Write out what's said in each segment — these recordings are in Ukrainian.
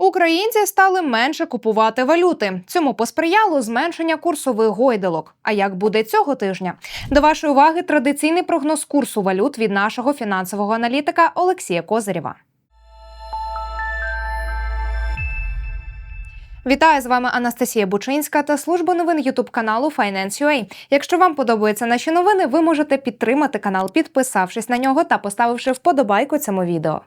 Українці стали менше купувати валюти. Цьому посприяло зменшення курсових гойдалок. А як буде цього тижня? До вашої уваги традиційний прогноз курсу валют від нашого фінансового аналітика Олексія Козирєва. Вітаю з вами Анастасія Бучинська та служба новин Ютуб каналу Finance.ua. Якщо вам подобаються наші новини, ви можете підтримати канал, підписавшись на нього та поставивши вподобайку цьому відео.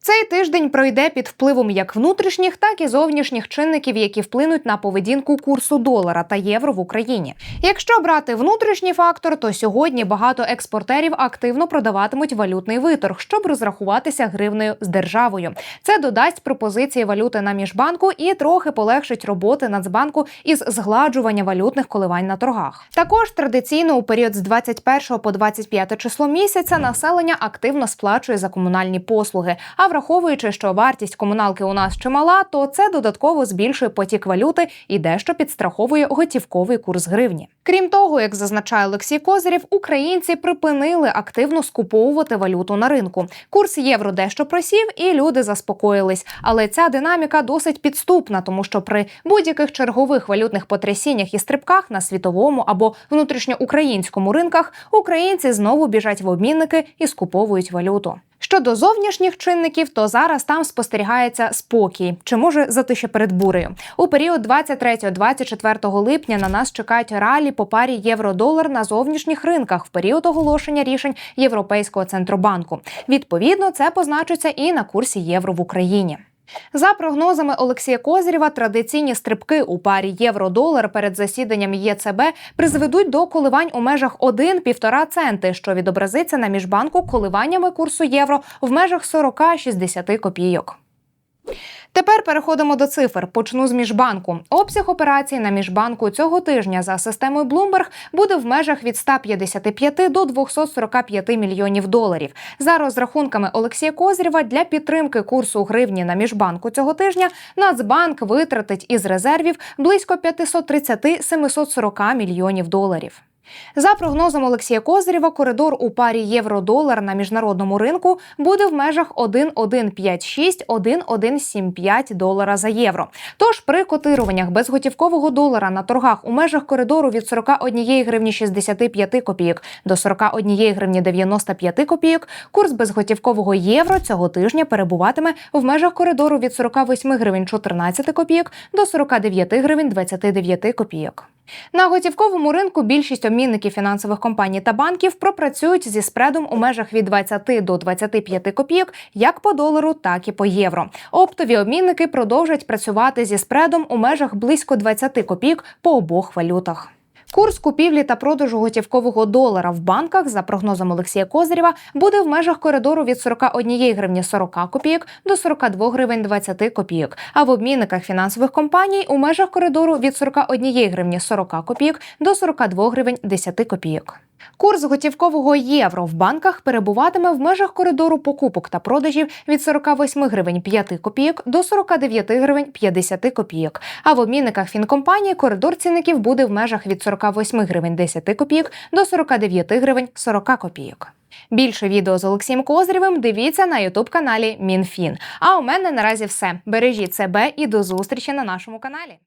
Цей тиждень пройде під впливом як внутрішніх, так і зовнішніх чинників, які вплинуть на поведінку курсу долара та євро в Україні. Якщо брати внутрішній фактор, то сьогодні багато експортерів активно продаватимуть валютний виторг, щоб розрахуватися гривнею з державою. Це додасть пропозиції валюти на міжбанку і трохи полегшить роботи Нацбанку із згладжування валютних коливань на торгах. Також традиційно у період з 21 по 25 число місяця населення активно сплачує за комунальні послуги. А враховуючи, що вартість комуналки у нас чимала, то це додатково збільшує потік валюти і дещо підстраховує готівковий курс гривні. Крім того, як зазначає Олексій Козирів, українці припинили активно скуповувати валюту на ринку. Курс євро дещо просів, і люди заспокоїлись. Але ця динаміка досить підступна, тому що при будь-яких чергових валютних потрясіннях і стрибках на світовому або внутрішньоукраїнському ринках українці знову біжать в обмінники і скуповують валюту. Щодо зовнішніх чинників, то зараз там спостерігається спокій, чи може затише перед бурею. У період 23-24 липня на нас чекають ралі по парі євро-долар на зовнішніх ринках в період оголошення рішень Європейського центробанку. Відповідно, це позначиться і на курсі євро в Україні. За прогнозами Олексія Козирєва, традиційні стрибки у парі євро-долар перед засіданням ЄЦБ призведуть до коливань у межах 1-1,5 центи, що відобразиться на міжбанку коливаннями курсу євро в межах 40-60 копійок. Тепер переходимо до цифр. Почну з міжбанку. Обсяг операцій на міжбанку цього тижня за системою Bloomberg буде в межах від 155 до 245 мільйонів доларів. За розрахунками Олексія Козрєва для підтримки курсу гривні на міжбанку цього тижня Нацбанк витратить із резервів близько 530-740 мільйонів доларів. За прогнозом Олексія Козирєва, коридор у парі євро-долар на міжнародному ринку буде в межах 1,156-1,175 долара за євро. Тож при котируваннях безготівкового долара на торгах у межах коридору від 41 гривні 65 копійок до 41 гривні 95 копійок, курс безготівкового євро цього тижня перебуватиме в межах коридору від 48 гривень 14 копійок до 49 гривень 29 копійок. На готівковому ринку більшість обмінників фінансових компаній та банків пропрацюють зі спредом у межах від 20 до 25 копійок як по долару, так і по євро. Оптові обмінники продовжать працювати зі спредом у межах близько 20 копійок по обох валютах. Курс купівлі та продажу готівкового долара в банках, за прогнозом Олексія Козирєва, буде в межах коридору від 41 гривні 40 копійок до 42 гривень 20 копійок. А в обмінниках фінансових компаній у межах коридору від 41 гривні 40 копійок до 42 гривень 10 копійок. Курс готівкового євро в банках перебуватиме в межах коридору покупок та продажів від 48 гривень 5 копійок до 49 гривень 50 копійок. А в обмінниках фінкомпанії коридор цінників буде в межах від 48 гривень 10 копійок до 49 гривень 40 копійок. Більше відео з Олексієм Козрєвим дивіться на ютуб каналі МінФін. А у мене наразі все. Бережіть себе і до зустрічі на нашому каналі.